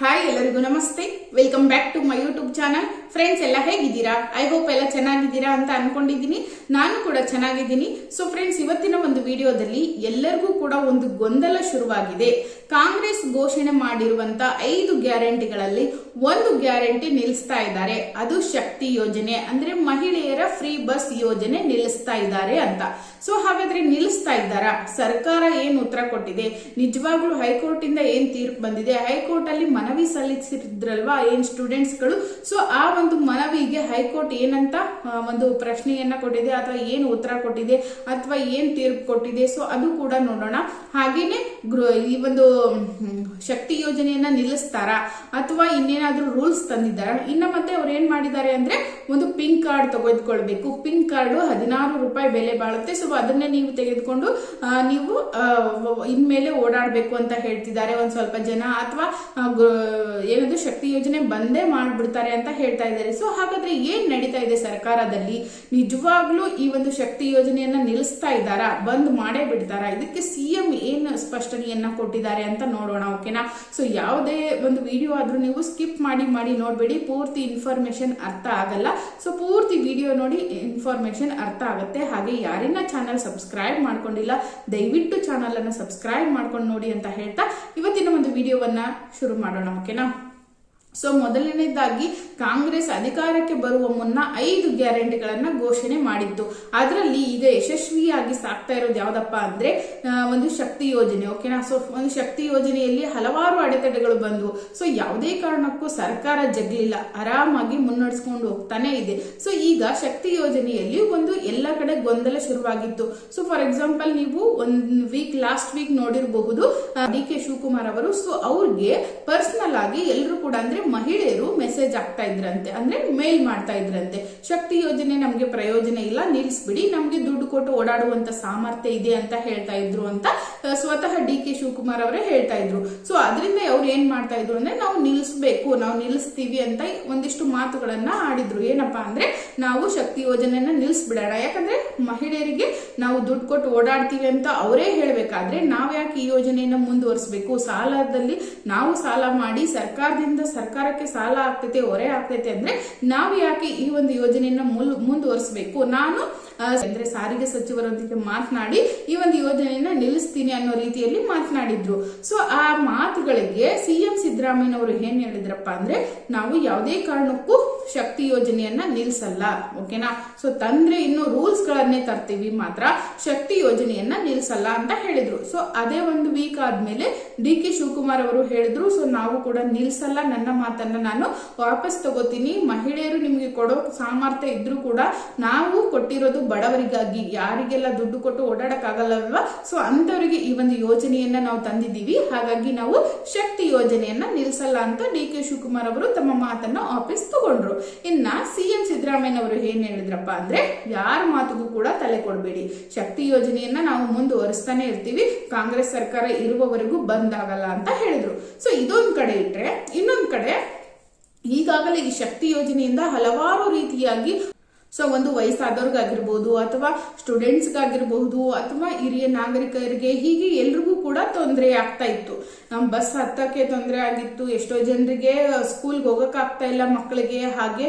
Hi ಎಲ್ಲರಿಗೂ ನಮಸ್ತೆ. Welcome back to my YouTube channel friends ಎಲ್ಲ ಹೇಗಿದ್ದೀರಾ? ಐ ಹೋಪ್ ಎಲ್ಲ ಚೆನ್ನಾಗಿದ್ದೀರಾ ಅಂತ ಅನ್ಕೊಂಡಿದ್ದೀನಿ. ನಾನು ಕೂಡ ಚೆನ್ನಾಗಿದ್ದೀನಿ. ಸೊ ಫ್ರೆಂಡ್ಸ್ ಇವತ್ತಿನ ಒಂದು ವಿಡಿಯೋದಲ್ಲಿ ಎಲ್ಲರಿಗೂ ಕೂಡ ಒಂದು ಗೊಂದಲ ಶುರುವಾಗಿದೆ. ಕಾಂಗ್ರೆಸ್ ಘೋಷಣೆ ಮಾಡಿರುವಂತ ಐದು ಗ್ಯಾರಂಟಿಗಳಲ್ಲಿ ಒಂದು ಗ್ಯಾರಂಟಿ ನಿಲ್ಲಿಸ್ತಾ ಇದ್ದಾರೆ. ಅದು ಶಕ್ತಿ ಯೋಜನೆ, ಅಂದ್ರೆ ಮಹಿಳೆಯರ ಫ್ರೀ ಬಸ್ ಯೋಜನೆ ನಿಲ್ಲಿಸ್ತಾ ಇದ್ದಾರೆ ಅಂತ. ಸೊ ಹಾಗಾದ್ರೆ ನಿಲ್ಲಿಸ್ತಾ ಇದ್ದಾರಾ? ಸರ್ಕಾರ ಏನ್ ಉತ್ತರ ಕೊಟ್ಟಿದೆ? ನಿಜವಾಗ್ಲೂ ಹೈಕೋರ್ಟ್ ಇಂದ ಏನ್ ತೀರ್ಪು ಬಂದಿದೆ? ಹೈಕೋರ್ಟ್ ಅಲ್ಲಿ ಮನವಿ ಸಲ್ಲಿಸಿದ್ರಲ್ವಾ ಏನ್ ಸ್ಟೂಡೆಂಟ್ಸ್ಗಳು ಸೊ ಆ ಒಂದು ಮನವಿಗೆ ಹೈಕೋರ್ಟ್ ಏನಂತ ಒಂದು ಪ್ರಶ್ನೆಯನ್ನ ಕೊಟ್ಟಿದೆ, ಅಥವಾ ಏನು ಉತ್ತರ ಕೊಟ್ಟಿದೆ, ಅಥವಾ ಏನ್ ತೀರ್ಪು ಕೊಟ್ಟಿದೆ? ಸೊ ಅದು ಕೂಡ ನೋಡೋಣ. ಹಾಗೇನೆ ಈ ಒಂದು ಶಕ್ತಿ ಯೋಜನೆಯನ್ನ ನಿಲ್ಲಿಸ್ತಾರಾ? ಅಥವಾ ಇನ್ನೇನಾದ್ರೂ ರೂಲ್ಸ್ ತಂದಿದ್ದಾರಾ? ಇನ್ನ ಮತ್ತೆ ಅವ್ರು ಏನ್ ಮಾಡಿದ್ದಾರೆ ಅಂದ್ರೆ ಒಂದು ಪಿಂಕ್ ಕಾರ್ಡ್ ತೆಗೆದುಕೊಳ್ಬೇಕು. ಪಿಂಕ್ ಕಾರ್ಡ್ ಹದಿನಾರು ರೂಪಾಯಿ ಬೆಲೆ ಬಾಳುತ್ತೆ. ಸೊ ಅದನ್ನೇ ನೀವು ತೆಗೆದುಕೊಂಡು ನೀವು ಇನ್ಮೇಲೆ ಓಡಾಡಬೇಕು ಅಂತ ಹೇಳ್ತಿದ್ದಾರೆ ಒಂದ್ ಸ್ವಲ್ಪ ಜನ. ಅಥವಾ ಏನದು ಶಕ್ತಿ ಯೋಜನೆ ಬಂದೇ ಮಾಡ್ಬಿಡ್ತಾರೆ ಅಂತ ಹೇಳ್ತಾ ಇದ್ದಾರೆ. ಸೊ ಹಾಗಾದ್ರೆ ಏನ್ ನಡೀತಾ ಇದೆ ಸರ್ಕಾರದಲ್ಲಿ? ನಿಜವಾಗ್ಲೂ ಈ ಒಂದು ಶಕ್ತಿ ಯೋಜನೆಯನ್ನ ನಿಲ್ಲಿಸ್ತಾ ಇದ್ದಾರಾ? ಬಂದ್ ಮಾಡೇ ಬಿಡ್ತಾರಾ? ಇದಕ್ಕೆ ಸಿಎಂ ಏನ್ ಸ್ಪಷ್ಟನೆಯನ್ನ ಕೊಟ್ಟಿದ್ದಾರೆ ಅಂತ ನೋಡೋಣ ಓಕೆನಾ ಸೊ ಯಾವುದೇ ಒಂದು ವಿಡಿಯೋ ಆದ್ರೂ ನೀವು ಸ್ಕಿಪ್ ಮಾಡಿ ಮಾಡಿ ನೋಡ್ಬೇಡಿ. ಪೂರ್ತಿ ಇನ್ಫಾರ್ಮೇಷನ್ ಅರ್ಥ ಆಗಲ್ಲ. ಸೊ ಪೂರ್ತಿ ವಿಡಿಯೋ ನೋಡಿ ಇನ್ಫಾರ್ಮೇಷನ್ ಅರ್ಥ ಆಗುತ್ತೆ. ಹಾಗೆ ಯಾರಿನ ಚಾನಲ್ ಸಬ್ಸ್ಕ್ರೈಬ್ ಮಾಡ್ಕೊಂಡಿಲ್ಲ, ದಯವಿಟ್ಟು ಚಾನಲ್ ಅನ್ನ ಸಬ್ಸ್ಕ್ರೈಬ್ ಮಾಡ್ಕೊಂಡು ನೋಡಿ ಅಂತ ಹೇಳ್ತಾ ಇವತ್ತಿನ ಒಂದು ವಿಡಿಯೋವನ್ನ ಶುರು ಮಾಡೋಣ ಓಕೆನಾ ಸೊ ಮೊದಲನೇದಾಗಿ ಕಾಂಗ್ರೆಸ್ ಅಧಿಕಾರಕ್ಕೆ ಬರುವ ಮುನ್ನ ಐದು ಗ್ಯಾರಂಟಿಗಳನ್ನ ಘೋಷಣೆ ಮಾಡಿತ್ತು ಅದರಲ್ಲಿ ಈಗ ಯಶಸ್ವಿಯಾಗಿ ಸಾಕ್ತಾ ಇರೋದು ಯಾವ್ದಪ್ಪ ಅಂದ್ರೆ ಒಂದು ಶಕ್ತಿ ಯೋಜನೆ ಓಕೆನಾ ಸೊ ಒಂದು ಶಕ್ತಿ ಯೋಜನೆಯಲ್ಲಿ ಹಲವಾರು ಅಡೆತಡೆಗಳು ಬಂದವು. ಸೊ ಯಾವುದೇ ಕಾರಣಕ್ಕೂ ಸರ್ಕಾರ ಜಗ್ಲಿಲ್ಲ. ಆರಾಮಾಗಿ ಮುನ್ನಡೆಸ್ಕೊಂಡು ಹೋಗ್ತಾನೆ ಇದೆ. ಸೊ ಈಗ ಶಕ್ತಿ ಯೋಜನೆಯಲ್ಲಿ ಒಂದು ಎಲ್ಲ ಕಡೆ ಗೊಂದಲ ಶುರುವಾಗಿತ್ತು. ಸೊ ಫಾರ್ ಎಕ್ಸಾಂಪಲ್ ನೀವು ಒಂದ್ ವೀಕ್ ಲಾಸ್ಟ್ ವೀಕ್ ನೋಡಿರಬಹುದು ಡಿ ಕೆ ಶಿವಕುಮಾರ್ ಅವರು. ಸೊ ಅವ್ರಿಗೆ ಪರ್ಸನಲ್ ಆಗಿ ಎಲ್ಲರೂ ಕೂಡ ಅಂದ್ರೆ ಮಹಿಳೆಯರು ಮೆಸೇಜ್ ಆಗ್ತಾ ಇದ್ರಂತೆ, ಅಂದ್ರೆ ಮೇಲ್ ಮಾಡ್ತಾ ಇದ್ರಂತೆ. ಶಕ್ತಿ ಯೋಜನೆ ನಮ್ಗೆ ಪ್ರಯೋಜನ ಇಲ್ಲ ನಿಲ್ಲಿಸ್ಬಿಡಿ ನಮ್ಗೆ ದುಡ್ಡು ಕೊಟ್ಟು ಓಡಾಡುವಂತ ಸಾಮರ್ಥ್ಯ ಇದೆ ಅಂತ ಹೇಳ್ತಾ ಇದ್ರು ಅಂತ ಸ್ವತಃ ಡಿ ಕೆ ಶಿವಕುಮಾರ್ ಅವರೇ ಹೇಳ್ತಾ ಇದ್ರು. ಸೊ ಅದರಿಂದ ಅವ್ರು ಏನ್ ಮಾಡ್ತಾ ಇದ್ರು ಅಂದ್ರೆ ನಾವು ನಿಲ್ಲಿಸ್ಬೇಕು ನಾವು ನಿಲ್ಲಿಸ್ತೀವಿ ಅಂತ ಒಂದಿಷ್ಟು ಮಾತುಗಳನ್ನ ಆಡಿದ್ರು. ಏನಪ್ಪಾ ಅಂದ್ರೆ ನಾವು ಶಕ್ತಿ ಯೋಜನೆನ ನಿಲ್ಲಿಸ್ಬಿಡೋಣ ಯಾಕಂದ್ರೆ ಮಹಿಳೆಯರಿಗೆ ನಾವು ದುಡ್ಡು ಕೊಟ್ಟು ಓಡಾಡ್ತೀವಿ ಅಂತ ಅವರೇ ಹೇಳ್ಬೇಕಾದ್ರೆ ನಾವ್ ಯಾಕೆ ಈ ಯೋಜನೆಯನ್ನ ಮುಂದುವರಿಸಬೇಕು? ಸಾಲದಲ್ಲಿ ನಾವು ಸಾಲ ಮಾಡಿ ಸರ್ಕಾರದಿಂದ ಸರ್ಕಾರಕ್ಕೆ ಸಾಲ ಆಗ್ತೈತೆ ಹೊರೆ ಆಗ್ತೈತೆ ಅಂದ್ರೆ ನಾವು ಯಾಕೆ ಈ ಒಂದು ಯೋಜನೆಯನ್ನ ಮುಂದುವರಿಸಬೇಕು? ನಾನು ಅಂದ್ರೆ ಸಾರಿಗೆ ಸಚಿವರೊಂದಿಗೆ ಮಾತನಾಡಿ ಈ ಒಂದು ಯೋಜನೆಯನ್ನ ನಿಲ್ಲಿಸ್ತೀನಿ ಅನ್ನೋ ರೀತಿಯಲ್ಲಿ ಮಾತನಾಡಿದ್ರು. ಸೊ ಆ ಮಾತುಗಳಿಗೆ ಸಿಎಂ ಸಿದ್ದರಾಮಯ್ಯನವರು ಏನ್ ಹೇಳಿದ್ರಪ್ಪ ಅಂದ್ರೆ, ನಾವು ಯಾವುದೇ ಕಾರಣಕ್ಕೂ ಶಕ್ತಿ ಯೋಜನೆಯನ್ನ ನಿಲ್ಸಲ್ಲ ಓಕೆನಾ ಸೊ ತಂದ್ರೆ ಇನ್ನು ರೂಲ್ಸ್ ಗಳನ್ನೇ ತರ್ತೀವಿ ಮಾತ್ರ, ಶಕ್ತಿ ಯೋಜನೆಯನ್ನ ನಿಲ್ಸಲ್ಲ ಅಂತ ಹೇಳಿದ್ರು. ಸೊ ಅದೇ ಒಂದು ವೀಕ್ ಆದ್ಮೇಲೆ ಡಿ ಕೆ ಶಿವಕುಮಾರ್ ಅವರು ಹೇಳಿದ್ರು ಸೊ ನಾವು ಕೂಡ ನಿಲ್ಸಲ್ಲ, ನನ್ನ ಮಾತನ್ನ ನಾನು ವಾಪಸ್ ತಗೋತೀನಿ, ಮಹಿಳೆಯರು ನಿಮಗೆ ಕೊಡೋ ಸಾಮರ್ಥ್ಯ ಇದ್ರೂ ಕೂಡ ನಾವು ಕೊಟ್ಟಿರೋದು ಬಡವರಿಗಾಗಿ ಯಾರಿಗೆಲ್ಲ ದುಡ್ಡು ಕೊಟ್ಟು ಓಡಾಡಕ್ ಅಲ್ವಾ ಸೊ ಅಂತವರಿಗೆ ಈ ಒಂದು ಯೋಜನೆಯನ್ನ ನಾವು ತಂದಿದ್ದೀವಿ. ಹಾಗಾಗಿ ನಾವು ಶಕ್ತಿ ಯೋಜನೆಯನ್ನ ನಿಲ್ಸಲ್ಲ ಅಂತ ಡಿ ಕೆ ಶಿವಕುಮಾರ್ ಅವರು ತಮ್ಮ ಮಾತನ್ನ ವಾಪಸ್ ತಗೊಂಡ್ರು. ಇನ್ನ ಸಿಎಂ ಸಿದ್ದರಾಮಯ್ಯ ಅವರು ಏನ್ ಹೇಳಿದ್ರಪ್ಪ ಅಂದ್ರೆ, ಯಾರ ಮಾತಿಗೂ ಕೂಡ ತಲೆ ಕೊಡಬೇಡಿ. ಶಕ್ತಿ ಯೋಜನೆಯನ್ನ ನಾವು ಮುಂದುವರಿಸ್ತಾನೆ ಇರ್ತೀವಿ. ಕಾಂಗ್ರೆಸ್ ಸರ್ಕಾರ ಇರುವವರೆಗೂ ಬಂದ್ ಆಗಲ್ಲ ಅಂತ ಹೇಳಿದ್ರು. ಸೊ ಇದೊಂದ್ ಕಡೆ ಇಟ್ರೆ, ಇನ್ನೊಂದ್ ಕಡೆ ಈಗಾಗಲೇ ಈ ಶಕ್ತಿ ಯೋಜನೆಯಿಂದ ಹಲವಾರು ರೀತಿಯಾಗಿ ಸೊ ಒಂದು ವಯಸ್ಸಾದವ್ರಿಗಾಗಿರ್ಬೋದು ಅಥವಾ ಸ್ಟೂಡೆಂಟ್ಸ್ಗಾಗಿರ್ಬಹುದು ಅಥವಾ ಹಿರಿಯ ನಾಗರಿಕರಿಗೆ ಹೀಗೆ ಎಲ್ರಿಗೂ ಕೂಡ ತೊಂದರೆ ಆಗ್ತಾ ಇತ್ತು. ನಮ್ಮ ಬಸ್ ಹತ್ತಕ್ಕೆ ತೊಂದರೆ ಆಗಿತ್ತು. ಎಷ್ಟೋ ಜನರಿಗೆ ಸ್ಕೂಲ್ಗೆ ಹೋಗೋಕ್ಕಾಗ್ತಾ ಇಲ್ಲ ಮಕ್ಕಳಿಗೆ. ಹಾಗೆ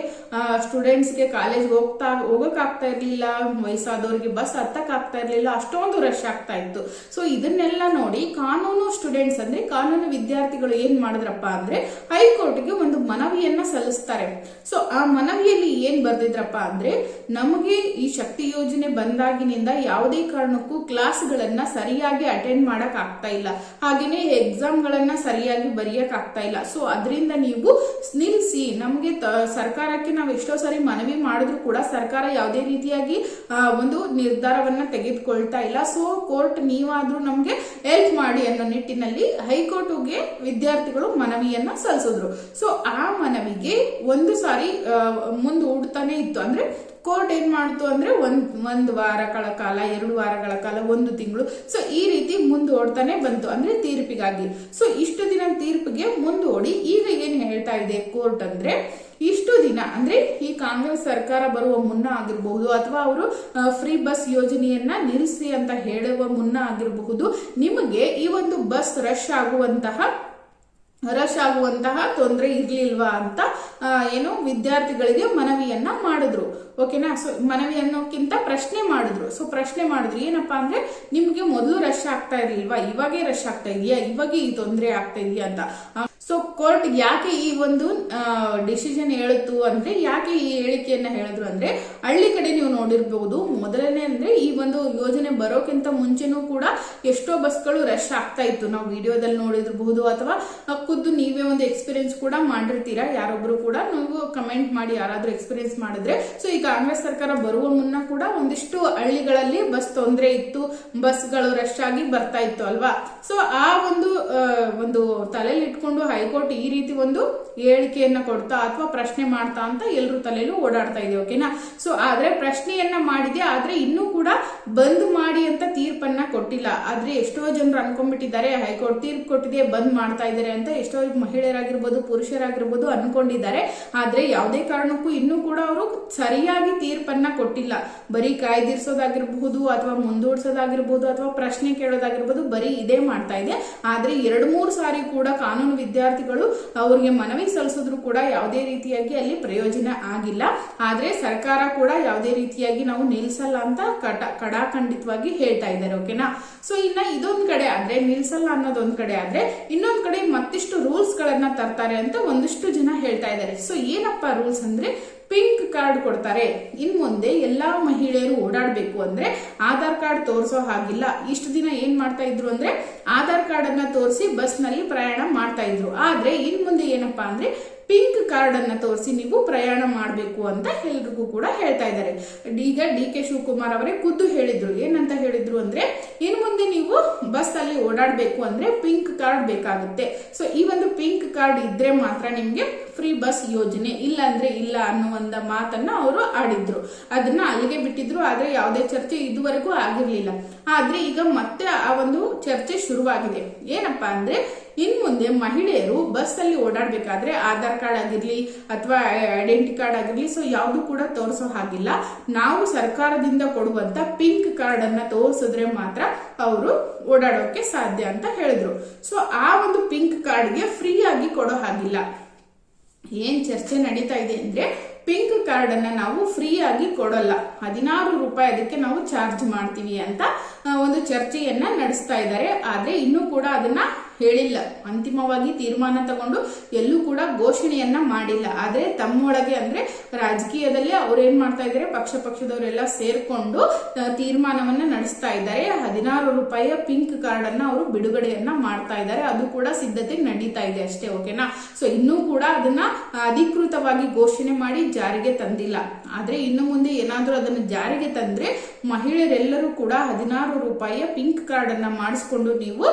ಸ್ಟೂಡೆಂಟ್ಸ್ಗೆ ಕಾಲೇಜ್ಗೆ ಹೋಗ್ತಾ, ಹೋಗೋಕ್ಕಾಗ್ತಾ ಇರಲಿಲ್ಲ. ವಯಸ್ಸಾದವ್ರಿಗೆ ಬಸ್ ಹತ್ತಕ್ ಇರಲಿಲ್ಲ. ಇರ್ಲಿಲ್ಲ ಅಷ್ಟೊಂದು ರಶ್ ಆಗ್ತಾ ಇತ್ತು. ಸೊ ಇದನ್ನೆಲ್ಲ ನೋಡಿ ಕಾನೂನು ಸ್ಟೂಡೆಂಟ್ಸ್ ಅಂದ್ರೆ ಕಾನೂನು ವಿದ್ಯಾರ್ಥಿಗಳು ಏನು ಮಾಡಿದ್ರಪ್ಪ ಅಂದ್ರೆ ಹೈಕೋರ್ಟ್ಗೆ ಒಂದು ಮನವಿಯನ್ನ ಸಲ್ಲಿಸ್ತಾರೆ. ಸೊ ಆ ಮನವಿಯಲ್ಲಿ ಏನು ಬರೆದಿದ್ರಪ್ಪ ಅಂದ್ರೆ ನಮಗೆ ಈ ಶಕ್ತಿ ಯೋಜನೆ ಬಂದಾಗಿನಿಂದ ಯಾವುದೇ ಕಾರಣಕ್ಕೂ ಕ್ಲಾಸ್ಗಳನ್ನ ಸರಿಯಾಗಿ ಅಟೆಂಡ್ ಮಾಡಕ್ ಆಗ್ತಾ ಇಲ್ಲ. ಹಾಗೇನೆ ಎಕ್ಸಾಮ್ ಗಳನ್ನ ಸರಿಯಾಗಿ ಬರೆಯಕ್ ಆಗ್ತಾ ಇಲ್ಲ. ಸೊ, ಅದರಿಂದ ನೀವು ನಿಲ್ಲಿಸಿ ನಮಗೆ ಸರ್ಕಾರಕ್ಕೆ ನಾವು ಎಷ್ಟೋ ಸರಿ ಮನವಿ ಮಾಡಿದ್ರು ಕೂಡ ಸರ್ಕಾರ ಯಾವುದೇ ರೀತಿಯಾಗಿ ಒಂದು ನಿರ್ಧಾರವನ್ನ ತೆಗೆದುಕೊಳ್ತಾ ಇಲ್ಲ. ಸೊ, ಕೋರ್ಟ್ ನೀವಾದ್ರೂ ನಮ್ಗೆ ಹೆಲ್ಪ್ ಮಾಡಿ ಅನ್ನೋ ನಿಟ್ಟಿನಲ್ಲಿ ಹೈಕೋರ್ಟ್ಗೆ ವಿದ್ಯಾರ್ಥಿಗಳು ಮನವಿಯನ್ನ ಸಲ್ಲಿಸಿದ್ರು. ಸೊ, ಆ ಮನವಿಗೆ ಒಂದು ಸಾರಿ ಮುಂದೂಡ್ತಾನೆ ಇತ್ತು. ಅಂದ್ರೆ ಕೋರ್ಟ್ ಏನ್ ಮಾಡ್ತು ಅಂದ್ರೆ ಒಂದ್ ಒಂದ್ ವಾರಗಳ ಕಾಲ, ಎರಡು ವಾರಗಳ ಕಾಲ, ಒಂದು ತಿಂಗಳು. ಸೊ ಈ ರೀತಿ ಮುಂದೋಡ್ತಾನೆ ಬಂತು. ಅಂದ್ರೆ ತೀರ್ಪಿಗಾಗಿ. ಸೊ ಇಷ್ಟು ದಿನ ತೀರ್ಪಿಗೆ ಮುಂದೋಡಿ ಈಗ ಏನ್ ಹೇಳ್ತಾ ಇದೆ ಕೋರ್ಟ್ ಅಂದ್ರೆ, ಇಷ್ಟು ದಿನ ಅಂದ್ರೆ ಈ ಕಾಂಗ್ರೆಸ್ ಸರ್ಕಾರ ಬರುವ ಮುನ್ನ ಆಗಿರಬಹುದು ಅಥವಾ ಅವರು ಫ್ರೀ ಬಸ್ ಯೋಜನೆಯನ್ನ ನಿಲ್ಲಿಸಿ ಅಂತ ಹೇಳುವ ಮುನ್ನ ಆಗಿರಬಹುದು, ನಿಮಗೆ ಈ ಒಂದು ಬಸ್ ರಶ್ ಆಗುವಂತಹ ರಶ್ ಆಗುವಂತಹ ತೊಂದರೆ ಇರ್ಲಿಲ್ವಾ ಅಂತ ಏನು ವಿದ್ಯಾರ್ಥಿಗಳಿಗೆ ಮನವಿಯನ್ನ ಮಾಡಿದ್ರು. ಓಕೆನಾ ಸೊ ಮನವಿ ಅನ್ನೋಕ್ಕಿಂತ ಪ್ರಶ್ನೆ ಮಾಡಿದ್ರು. ಸೊ ಪ್ರಶ್ನೆ ಮಾಡಿದ್ರು. ಏನಪ್ಪಾ ಅಂದ್ರೆ, ನಿಮ್ಗೆ ಮೊದಲು ರಶ್ ಆಗ್ತಾ ಇರ್ಲಿಲ್ವಾ? ಇವಾಗೇ ರಶ್ ಆಗ್ತಾ ಇದೆಯಾ? ಇವಾಗೆ ಈ ತೊಂದರೆ ಆಗ್ತಾ ಇದೆಯಾ ಅಂತ. ಸೊ ಕೋರ್ಟ್ ಯಾಕೆ ಈ ಒಂದು ಡಿಸಿಷನ್ ಹೇಳಿತು ಅಂದ್ರೆ, ಯಾಕೆ ಈ ಹೇಳಿಕೆಯನ್ನ ಹೇಳಿದ್ರು ಅಂದ್ರೆ, ಹಳ್ಳಿ ಕಡೆ ನೀವು ನೋಡಿರ್ಬಹುದು ಈ ಒಂದು ಯೋಜನೆ ಬರೋಕ್ಕಿಂತ ಮುಂಚೆನೂ ಕೂಡ ಎಷ್ಟೋ ಬಸ್ಗಳು ರಶ್ ಆಗ್ತಾ ಇತ್ತು. ನಾವು ವಿಡಿಯೋದಲ್ಲಿ ನೋಡಿರಬಹುದು ಅಥವಾ ಹಕ್ಕುದ್ದು ನೀವೇ ಒಂದು ಎಕ್ಸ್ಪೀರಿಯನ್ಸ್ ಕೂಡ ಮಾಡಿರ್ತೀರಾ? ಯಾರೊಬ್ರು ಕೂಡ ನೀವು ಕಮೆಂಟ್ ಮಾಡಿ, ಯಾರಾದ್ರೂ ಎಕ್ಸ್ಪೀರಿಯನ್ಸ್ ಮಾಡಿದ್ರೆ. ಸೊ ಈ ಕಾಂಗ್ರೆಸ್ ಸರ್ಕಾರ ಬರುವ ಮುನ್ನ ಕೂಡ ಒಂದಿಷ್ಟು ಹಳ್ಳಿಗಳಲ್ಲಿ ಬಸ್ ತೊಂದರೆ ಇತ್ತು. ಬಸ್ಗಳು ರಶ್ ಆಗಿ ಬರ್ತಾ ಇತ್ತು ಅಲ್ವಾ? ಸೊ ಆ ಒಂದು ಒಂದು ತಲೆಯಲ್ಲಿ ಇಟ್ಕೊಂಡು ಹೈಕೋರ್ಟ್ ಈ ರೀತಿ ಒಂದು ಹೇಳಿಕೆಯನ್ನ ಕೊಡ್ತಾ ಅಥವಾ ಪ್ರಶ್ನೆ ಮಾಡ್ತಾ ಅಂತ ಎಲ್ಲರೂ ತಲೆಯಲ್ಲೂ ಓಡಾಡ್ತಾ ಇದೆ, ಓಕೆನಾ? ಸೊ ಆದ್ರೆ ಪ್ರಶ್ನೆಯನ್ನ ಮಾಡಿದೆ. ಆದ್ರೆ ಇನ್ನೂ ಕೂಡ ಬಂದ್ ಮಾಡಿ ಅಂತ ತೀರ್ಪನ್ನ ಕೊಟ್ಟಿಲ್ಲ. ಆದ್ರೆ ಎಷ್ಟೋ ಜನರು ಅನ್ಕೊಂಡ್ಬಿಟ್ಟಿದ್ದಾರೆ, ಹೈಕೋರ್ಟ್ ತೀರ್ಪು ಕೊಟ್ಟಿದೆ, ಬಂದ್ ಮಾಡ್ತಾ ಇದ್ದಾರೆ ಅಂತ ಎಷ್ಟೋ ಮಹಿಳೆಯರಾಗಿರ್ಬೋದು, ಪುರುಷರಾಗಿರ್ಬೋದು ಅನ್ಕೊಂಡಿದ್ದಾರೆ. ಆದ್ರೆ ಯಾವುದೇ ಕಾರಣಕ್ಕೂ ಇನ್ನೂ ಕೂಡ ಅವರು ಸರಿಯಾಗಿ ತೀರ್ಪನ್ನ ಕೊಟ್ಟಿಲ್ಲ. ಬರೀ ಕಾಯ್ದಿರಿಸೋದಾಗಿರ್ಬಹುದು ಅಥವಾ ಮುಂದೂಡ್ಸೋದಾಗಿರ್ಬೋದು ಅಥವಾ ಪ್ರಶ್ನೆ ಕೇಳೋದಾಗಿರ್ಬೋದು ಬರೀ ಇದೇ ಮಾಡ್ತಾ ಇದೆ. ಆದ್ರೆ ಎರಡು ಮೂರು ಸಾರಿ ಕೂಡ ಕಾನೂನು ವಿದ್ಯಾರ್ಥಿಗಳು ಅವರಿಗೆ ಮನವಿ ಸಲ್ಲಿಸಿದ್ರು ಕೂಡ ಯಾವುದೇ ರೀತಿಯಾಗಿ ಅಲ್ಲಿ ಪ್ರಯೋಜನ ಆಗಿಲ್ಲ. ಆದ್ರೆ ಸರ್ಕಾರ ಕೂಡ ಯಾವುದೇ ರೀತಿಯಾಗಿ ನಾವು ನಿಲ್ಲಿಸಲ್ಲ ಅಂತ ಕಟ ಕಡಾಖಂಡಿತವಾಗಿ ಹೇಳ್ತಾ ಇದ್ದಾರೆ ಓಕೆನಾ ಸೊ ಇನ್ನ ಇದೊಂದ್ ಕಡೆ ಆದ್ರೆ, ನಿಲ್ಸಲ್ಲ ಅನ್ನೋದೊಂದ್ ಕಡೆ ಆದ್ರೆ, ಇನ್ನೊಂದ್ ಕಡೆ ಮತ್ತಿಷ್ಟು ರೂಲ್ಸ್ ಗಳನ್ನ ತರ್ತಾರೆ ಅಂತ ಒಂದಿಷ್ಟು ಜನ ಹೇಳ್ತಾ ಇದ್ದಾರೆ. ಸೊ ಏನಪ್ಪಾ ರೂಲ್ಸ್ ಅಂದ್ರೆ ಪಿಂಕ್ ಕಾರ್ಡ್ ಕೊಡ್ತಾರೆ. ಇನ್ ಮುಂದೆ ಎಲ್ಲಾ ಮಹಿಳೆಯರು ಓಡಾಡಬೇಕು ಅಂದ್ರೆ, ಆಧಾರ್ ಕಾರ್ಡ್ ತೋರಿಸೋ ಹಾಗಿಲ್ಲ. ಇಷ್ಟು ದಿನ ಏನ್ ಮಾಡ್ತಾ ಇದ್ರು ಅಂದ್ರೆ, ಆಧಾರ್ ಕಾರ್ಡ್ ಅನ್ನ ತೋರಿಸಿ ಬಸ್ನಲ್ಲಿ ಪ್ರಯಾಣ ಮಾಡ್ತಾ ಇದ್ರು. ಆದ್ರೆ, ಇನ್ ಮುಂದೆ ಏನಪ್ಪಾ ಅಂದ್ರೆ ಪಿಂಕ್ ಕಾರ್ಡ್ ಅನ್ನ ತೋರಿಸಿ ನೀವು ಪ್ರಯಾಣ ಮಾಡಬೇಕು ಅಂತ ಎಲ್ರಿಗೂ ಕೂಡ ಹೇಳ್ತಾ ಇದ್ದಾರೆ. ಈಗ ಡಿ ಕೆ ಶಿವಕುಮಾರ್ ಅವರೇ ಖುದ್ದು ಹೇಳಿದ್ರು. ಏನಂತ ಹೇಳಿದ್ರು ಅಂದ್ರೆ ಇನ್ ಮುಂದೆ ನೀವು ಬಸ್ ಅಲ್ಲಿ ಓಡಾಡಬೇಕು ಅಂದ್ರೆ ಪಿಂಕ್ ಕಾರ್ಡ್ ಬೇಕಾಗುತ್ತೆ. ಸೊ ಈ ಒಂದು ಪಿಂಕ್ ಕಾರ್ಡ್ ಇದ್ರೆ ಮಾತ್ರ ನಿಮ್ಗೆ ಫ್ರೀ ಬಸ್ ಯೋಜನೆ ಇಲ್ಲ ಅಂದ್ರೆ ಇಲ್ಲ ಅನ್ನೋ ಒಂದು ಮಾತನ್ನ ಅವರು ಆಡಿದ್ರು. ಅದನ್ನ ಅಲ್ಲಿಗೆ ಬಿಟ್ಟಿದ್ರು, ಆದ್ರೆ ಯಾವುದೇ ಚರ್ಚೆ ಇದುವರೆಗೂ ಆಗಿರ್ಲಿಲ್ಲ. ಆದ್ರೆ ಈಗ ಮತ್ತೆ ಆ ಒಂದು ಚರ್ಚೆ ಶುರುವಾಗಿದೆ. ಏನಪ್ಪಾ ಅಂದ್ರೆ ಇನ್ ಮುಂದೆ ಮಹಿಳೆಯರು ಬಸ್ ಅಲ್ಲಿ ಓಡಾಡ್ಬೇಕಾದ್ರೆ ಆಧಾರ್ ಕಾರ್ಡ್ ಆಗಿರ್ಲಿ ಅಥವಾ ಐಡೆಂಟಿ ಕಾರ್ಡ್ ಆಗಿರ್ಲಿ ಸೊ ಯಾವುದು ಕೂಡ ತೋರಿಸೋ ಹಾಗಿಲ್ಲ. ನಾವು ಸರ್ಕಾರದಿಂದ ಕೊಡುವಂತ ಪಿಂಕ್ ಕಾರ್ಡ್ ಅನ್ನ ತೋರಿಸಿದ್ರೆ ಮಾತ್ರ ಅವರು ಓಡಾಡೋಕೆ ಸಾಧ್ಯ ಅಂತ ಹೇಳಿದ್ರು. ಸೊ ಆ ಒಂದು ಪಿಂಕ್ ಕಾರ್ಡ್ಗೆ ಫ್ರೀ ಆಗಿ ಕೊಡೋ ಹಾಗಿಲ್ಲ. ಏನ್ ಚರ್ಚೆ ನಡೀತಾ ಇದೆ ಅಂದ್ರೆ ಪಿಂಕ್ ಕಾರ್ಡ್ ಅನ್ನ ನಾವು ಫ್ರೀ ಆಗಿ ಕೊಡಲ್ಲ. ಹದಿನಾರು ರೂಪಾಯಿ ಅದಕ್ಕೆ ನಾವು ಚಾರ್ಜ್ ಮಾಡ್ತೀವಿ ಅಂತ ಒಂದು ಚರ್ಚೆಯನ್ನ ನಡೆಸ್ತಾ ಇದ್ದಾರೆ. ಆದ್ರೆ ಇನ್ನೂ ಕೂಡ ಅದನ್ನ ಹೇಳಿಲ್ಲ. ಅಂತಿಮವಾಗಿ ತೀರ್ಮಾನ ತಗೊಂಡು ಎಲ್ಲೂ ಕೂಡ ಘೋಷಣೆಯನ್ನ ಮಾಡಿಲ್ಲ. ಆದ್ರೆ ತಮ್ಮೊಳಗೆ ಅಂದ್ರೆ ರಾಜಕೀಯದಲ್ಲಿ ಅವ್ರು ಏನ್ ಮಾಡ್ತಾ ಇದ್ದಾರೆ ಪಕ್ಷ ಪಕ್ಷದವರೆಲ್ಲ ಸೇರ್ಕೊಂಡು ತೀರ್ಮಾನವನ್ನ ನಡೆಸ್ತಾ ಇದ್ದಾರೆ. ಹದಿನಾರು ರೂಪಾಯಿಯ ಪಿಂಕ್ ಕಾರ್ಡ್ ಅನ್ನ ಅವರು ಬಿಡುಗಡೆಯನ್ನ ಮಾಡ್ತಾ ಇದ್ದಾರೆ. ಅದು ಕೂಡ ಸಿದ್ಧತೆ ನಡೀತಾ ಇದೆ ಅಷ್ಟೇ, ಓಕೆನಾ? ಸೊ ಇನ್ನೂ ಕೂಡ ಅದನ್ನ ಅಧಿಕೃತವಾಗಿ ಘೋಷಣೆ ಮಾಡಿ ಜಾರಿಗೆ ತಂದಿಲ್ಲ. ಆದ್ರೆ ಇನ್ನು ಮುಂದೆ ಏನಾದ್ರೂ ಅದನ್ನು ಜಾರಿಗೆ ತಂದ್ರೆ ಮಹಿಳೆಯರೆಲ್ಲರೂ ಕೂಡ ಹದಿನಾರು ರೂಪಾಯಿಯ ಪಿಂಕ್ ಕಾರ್ಡ್ ಅನ್ನ ಮಾಡಿಸ್ಕೊಂಡು ನೀವು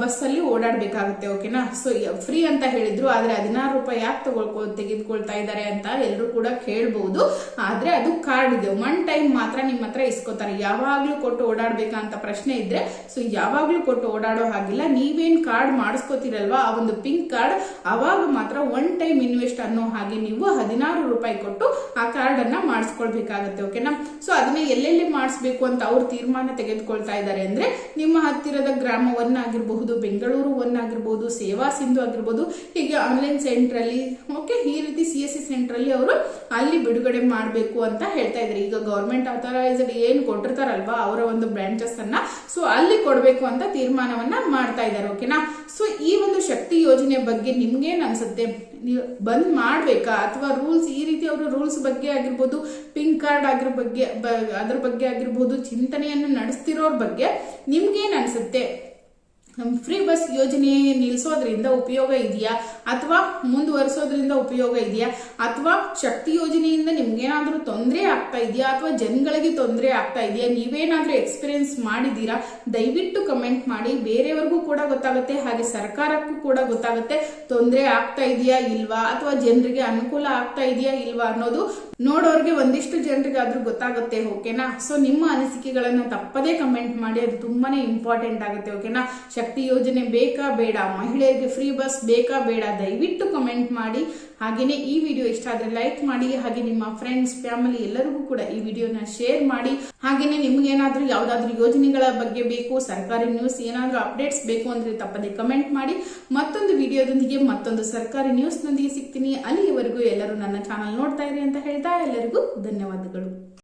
ಬಸ್ ಅಲ್ಲಿ ಓಡಾಡ್ಬೇಕಾಗುತ್ತೆ ಓಕೆನಾ ಸೊ ಫ್ರೀ ಅಂತ ಹೇಳಿದ್ರು, ಆದ್ರೆ ಹದಿನಾರು ರೂಪಾಯಿ ಯಾಕೆ ತಗೊಳ್ಕೊ, ತೆಗೆದುಕೊಳ್ತಾ ಇದ್ದಾರೆ ಅಂತ ಎಲ್ಲರೂ ಕೂಡ ಕೇಳ್ಬಹುದು ಆದ್ರೆ ಅದು ಕಾರ್ಡ್ ಇದೆ. ಒನ್ ಟೈಮ್ ಮಾತ್ರ ನಿಮ್ಮ ಹತ್ರ ಇಸ್ಕೋತಾರೆ. ಯಾವಾಗ್ಲೂ ಕೊಟ್ಟು ಓಡಾಡ್ಬೇಕಂತ ಪ್ರಶ್ನೆ ಇದ್ರೆ ಸೊ ಯಾವಾಗ್ಲೂ ಕೊಟ್ಟು ಓಡಾಡೋ ಹಾಗಿಲ್ಲ. ನೀವೇನ್ ಕಾರ್ಡ್ ಮಾಡಿಸ್ಕೋತಿರಲ್ವಾ? ಆ ಒಂದು ಪಿಂಕ್ ಕಾರ್ಡ್ ಅವಾಗ ಮಾತ್ರ ಒನ್ ಟೈಮ್ ಇನ್ವೆಸ್ಟ್ ಅನ್ನೋ ಹಾಗೆ ನೀವು ಹದಿನಾರು ರೂಪಾಯಿ ಕೊಟ್ಟು ಆ ಕಾರ್ಡ್ ಅನ್ನ ಮಾಡಿಸ್ಕೊಳ್ಬೇಕಾಗತ್ತೆ ಓಕೆನಾ ಸೊ ಅದನ್ನ ಎಲ್ಲೆಲ್ಲಿ ಮಾಡಿಸ್ಬೇಕು ಅಂತ ಅವ್ರು ತೀರ್ಮಾನ ತೆಗೆದುಕೊಳ್ತಾ ಇದ್ದಾರೆ ಅಂದ್ರೆ ನಿಮ್ಮ ಹತ್ತಿರದ ಗ್ರಾಮ ಒನ್ ಆಗಿರಬಹುದು, ಬೆಂಗಳೂರು ಒನ್ ಆಗಿರಬಹುದು, ಸೇವಾ ಸಿಂಧು ಆಗಿರ್ಬೋದು ಹೀಗೆ ಆನ್ಲೈನ್ ಸೆಂಟರ್ ಅಲ್ಲಿ ಓಕೆ ಈ ರೀತಿ ಸಿ ಎಸ್ ಸಿ ಸೆಂಟ್ರಲ್ಲಿ ಅವರು ಅಲ್ಲಿ ಬಿಡುಗಡೆ ಮಾಡಬೇಕು ಅಂತ ಹೇಳ್ತಾ ಇದ್ದಾರೆ. ಈಗ ಗೌರ್ಮೆಂಟ್ ಅಥರೈಸ್ಡ್ ಏನ್ ಕೊಟ್ಟಿರ್ತಾರಲ್ವಾ ಅವರ ಒಂದು ಬ್ರಾಂಚಸ್ ಅನ್ನ ಸೊ ಅಲ್ಲಿ ಕೊಡಬೇಕು ಅಂತ ತೀರ್ಮಾನವನ್ನ ಮಾಡ್ತಾ ಇದ್ದಾರೆ ಓಕೆನಾ ಸೊ ಈ ಒಂದು ಶಕ್ತಿ ಯೋಜನೆ ಬಗ್ಗೆ ನಿಮ್ಗೇನ್ ಅನ್ಸುತ್ತೆ? ಬಂದ್ ಮಾಡ್ಬೇಕಾ? ಅಥವಾ ರೂಲ್ಸ್ ಈ ರೀತಿ ಅವರು ರೂಲ್ಸ್ ಬಗ್ಗೆ ಆಗಿರ್ಬೋದು ಪಿಂಕ್ ಕಾರ್ಡ್ ಆಗಿರೋ ಬಗ್ಗೆ ಅದ್ರ ಬಗ್ಗೆ ಆಗಿರ್ಬೋದು, ಚಿಂತನೆಯನ್ನು ನಡೆಸ್ತಿರೋರ್ ಬಗ್ಗೆ ನಿಮ್ಗೇನ್ ಅನ್ಸುತ್ತೆ? ಫ್ರೀ ಬಸ್ ಯೋಜನೆ ನಿಲ್ಲಿಸೋದ್ರಿಂದ ಉಪಯೋಗ ಇದೆಯಾ? ಅಥವಾ ಮುಂದುವರಿಸೋದ್ರಿಂದ ಉಪಯೋಗ ಇದೆಯಾ? ಅಥವಾ ಶಕ್ತಿ ಯೋಜನೆಯಿಂದ ನಿಮ್ಗೇನಾದ್ರೂ ತೊಂದರೆ ಆಗ್ತಾ ಇದೆಯಾ? ಅಥವಾ ಜನಗಳಿಗೆ ತೊಂದರೆ ಆಗ್ತಾ ಇದೆಯಾ? ನೀವೇನಾದ್ರೂ ಎಕ್ಸ್ಪೀರಿಯನ್ಸ್ ಮಾಡಿದ್ದೀರಾ? ದಯವಿಟ್ಟು ಕಮೆಂಟ್ ಮಾಡಿ. ಬೇರೆಯವ್ರಿಗೂ ಕೂಡ ಗೊತ್ತಾಗುತ್ತೆ, ಹಾಗೆ ಸರ್ಕಾರಕ್ಕೂ ಕೂಡ ಗೊತ್ತಾಗುತ್ತೆ, ತೊಂದರೆ ಆಗ್ತಾ ಇದೆಯಾ ಇಲ್ವಾ? ಅಥವಾ ಜನರಿಗೆ ಅನುಕೂಲ ಆಗ್ತಾ ಇದೆಯಾ ಇಲ್ವಾ ಅನ್ನೋದು ನೋಡೋರಿಗೆ ಒಂದಿಷ್ಟು ಜನರಿಗಾದ್ರೂ ಗೊತ್ತಾಗುತ್ತೆ, ಓಕೆನಾ? ಸೊ ನಿಮ್ಮ ಅನಿಸಿಕೆಗಳನ್ನ ತಪ್ಪದೇ ಕಮೆಂಟ್ ಮಾಡಿ. ಅದು ತುಂಬಾನೇ ಇಂಪಾರ್ಟೆಂಟ್ ಆಗುತ್ತೆ, ಓಕೆನಾ? ಶಕ್ತಿ ಯೋಜನೆ ಬೇಕಾ ಬೇಡ? ಮಹಿಳೆಯರಿಗೆ ಫ್ರೀ ಬಸ್ ಬೇಕಾ ಬೇಡ? ದಯವಿಟ್ಟು ಕಮೆಂಟ್ ಮಾಡಿ. ಹಾಗೆಯೇ ಈ ವಿಡಿಯೋ ಇಷ್ಟ ಆದ್ರೆ ಲೈಕ್ ಮಾಡಿ. ಹಾಗೆ ನಿಮ್ಮ ಫ್ರೆಂಡ್ಸ್ ಫ್ಯಾಮಿಲಿ ಎಲ್ಲರಿಗೂ ಕೂಡ ಈ ವಿಡಿಯೋನ ಶೇರ್ ಮಾಡಿ. ಹಾಗೆಯೇ ನಿಮಗೇನಾದರೂ ಯಾವುದಾದ್ರೂ ಯೋಜನೆಗಳ ಬಗ್ಗೆ ಬೇಕು, ಸರ್ಕಾರಿ ನ್ಯೂಸ್ ಏನಾದರೂ ಅಪ್ಡೇಟ್ಸ್ ಬೇಕು ಅಂದ್ರೆ ತಪ್ಪದೆ ಕಮೆಂಟ್ ಮಾಡಿ. ಮತ್ತೊಂದು ವಿಡಿಯೋದೊಂದಿಗೆ ಮತ್ತೊಂದು ಸರ್ಕಾರಿ ನ್ಯೂಸ್ನೊಂದಿಗೆ ಸಿಗ್ತೀನಿ. ಅಲ್ಲಿಯವರೆಗೂ ಎಲ್ಲರೂ ನನ್ನ ಚಾನಲ್ ನೋಡ್ತಾ ಇರಿ ಅಂತ ಹೇಳ್ತಾ ಎಲ್ಲರಿಗೂ ಧನ್ಯವಾದಗಳು.